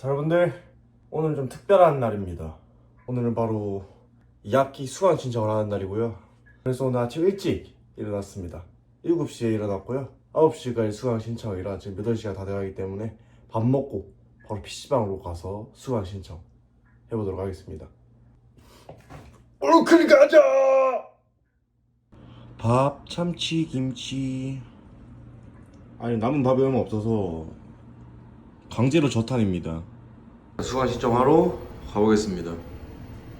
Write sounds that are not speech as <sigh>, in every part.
자, 여러분들 오늘 좀 특별한 날입니다. 오늘은 바로 2학기 수강 신청을 하는 날이고요. 그래서 오늘 아침 일찍 일어났습니다. 7시에 일어났고요. 9시까지 수강 신청이라 지금 8시가 다 돼가기 때문에 밥 먹고 바로 PC방으로 가서 수강 신청 해보도록 하겠습니다. 얼큰 가자! 밥, 참치, 김치. 아니 남은 밥이 얼마 없어서 강제로 저탄입니다. 수강 신청하러 가보겠습니다.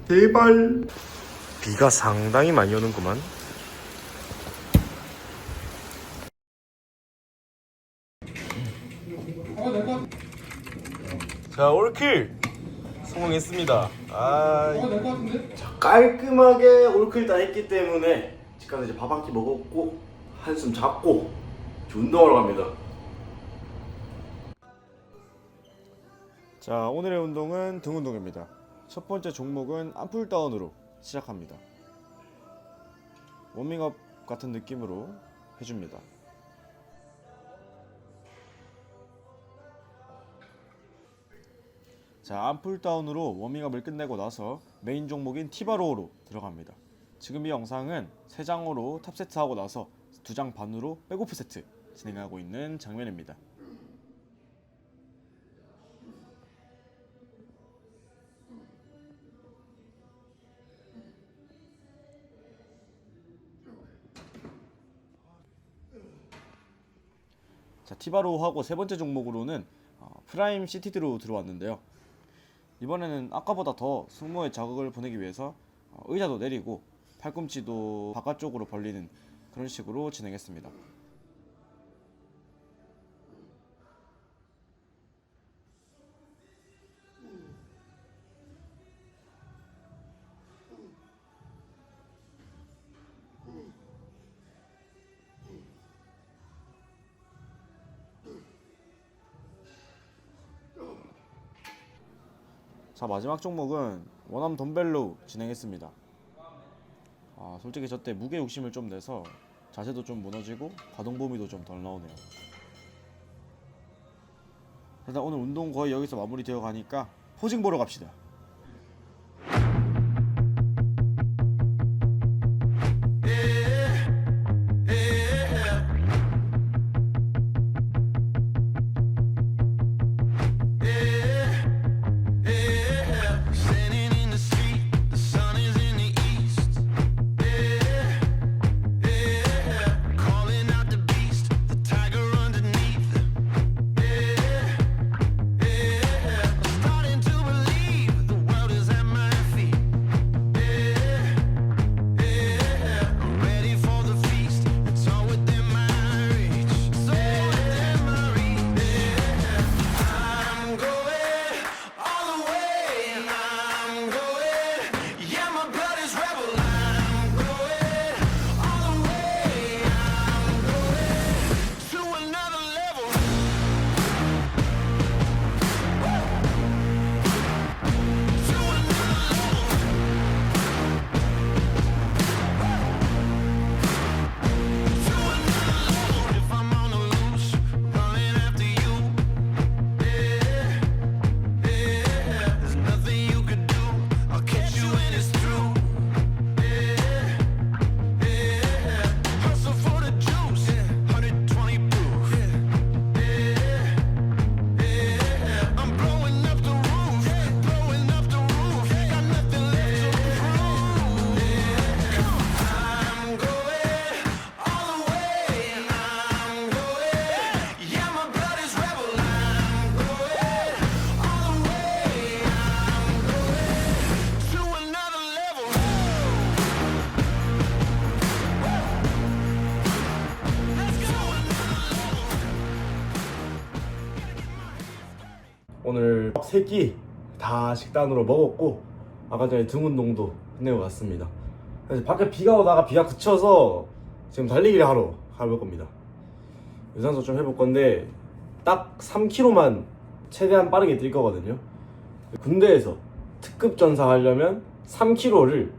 제발. 비가 상당히 많이 오는구만. 자 올킬 성공했습니다. 아 자, 깔끔하게 올킬 다 했기 때문에 집 가서 이제 밥 한 끼 먹었고 한숨 잡고 이제 운동하러 갑니다. 자 오늘의 운동은 등 운동입니다. 첫 번째 종목은 암풀다운으로 시작합니다. 워밍업 같은 느낌으로 해줍니다. 자, 암풀다운으로 워밍업을 끝내고 나서 메인 종목인 티바로우로 들어갑니다. 지금 이 영상은 3장으로 탑세트하고 나서 2장 반으로 백오프 세트 진행하고 있는 장면입니다. 자, 티바로우하고 세 번째 종목으로는 어, 프라임 시티드로 들어왔는데요. 이번에는 아까보다 더 승모에 자극을 보내기 위해서 어, 의자도 내리고 팔꿈치도 바깥쪽으로 벌리는 그런 식으로 진행했습니다. 자 마지막 종목은 원암 덤벨로 진행했습니다. 아 솔직히 저 때 무게 욕심을 좀 내서 자세도 좀 무너지고 가동 범위도 좀 덜 나오네요. 일단 오늘 운동 거의 여기서 마무리되어 가니까 포징 보러 갑시다. 세끼 다 식단으로 먹었고 아까 전에 등 운동도 끝내고 왔습니다. 그래서 밖에 비가 오다가 비가 그쳐서 지금 달리기를 하러 가볼 겁니다. 유산소 좀 해볼 건데 딱 3km만 최대한 빠르게 뛸 거거든요. 군대에서 특급 전사 하려면 3km를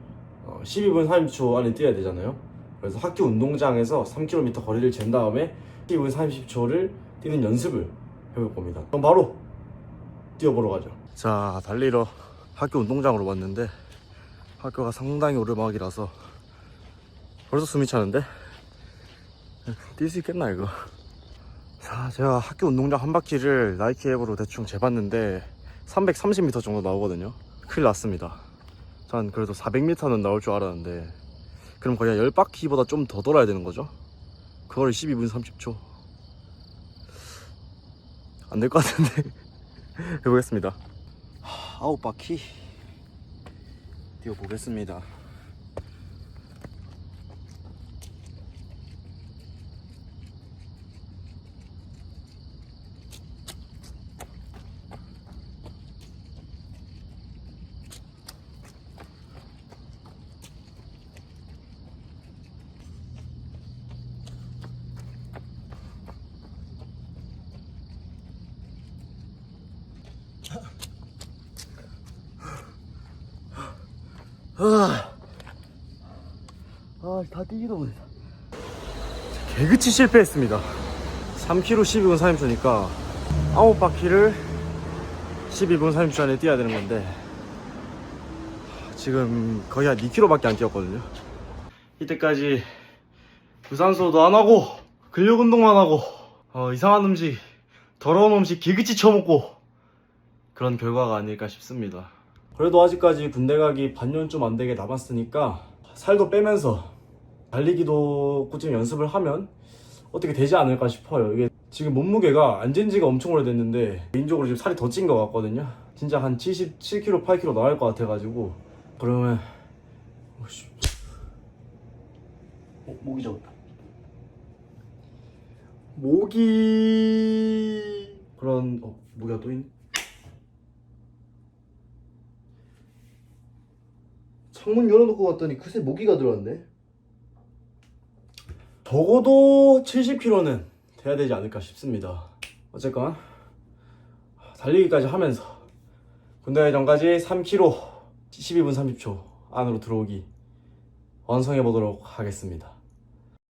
12분 30초 안에 뛰어야 되잖아요. 그래서 학교 운동장에서 3km 거리를 잰 다음에 12분 30초를 뛰는 연습을 해볼 겁니다. 그럼 바로 뛰어보러 가죠. 자, 달리러 학교 운동장으로 왔는데 학교가 상당히 오르막이라서 벌써 숨이 차는데 <laughs> 뛸 수 있겠나 이거? 자, 제가 학교 운동장 한 바퀴를 나이키 앱으로 대충 재봤는데 330m 정도 나오거든요. 큰일 났습니다. 전 그래도 400m는 나올 줄 알았는데 그럼 거의 한 10바퀴보다 좀 더 돌아야 되는 거죠? 그걸 12분 30초 안 될 것 같은데 해보겠습니다. 아홉 바퀴. 뛰어보겠습니다 아, 아, 다 뛰기도 못해. 개그치 실패했습니다. 3km 12분 30초니까 9바퀴를 12분 30초 안에 뛰어야 되는 건데 지금 거의 한 2km밖에 안 뛰었거든요. 이때까지 유산소도 안 하고 근력 운동만 하고 어, 이상한 음식, 더러운 음식 개그치 쳐먹고 그런 결과가 아닐까 싶습니다. 그래도 아직까지 군대 가기 반년 좀 안 되게 남았으니까 살도 빼면서 달리기도 꾸준히 연습을 하면 어떻게 되지 않을까 싶어요. 이게 지금 몸무게가 안잰 지가 엄청 오래됐는데 개인적으로 지금 살이 더 찐 것 같거든요. 진짜 한 77kg, 8kg 나갈 것 같아가지고 그러면 오씨. 어, 목이 잡았다. 모기 그런 어 모기가 또 있네. 창문 열어놓고 갔더니 그새 모기가 들어왔네. 적어도 70km는 돼야 되지 않을까 싶습니다. 어쨌건 달리기까지 하면서 군대 전까지 3km 12분 30초 안으로 들어오기 완성해 보도록 하겠습니다.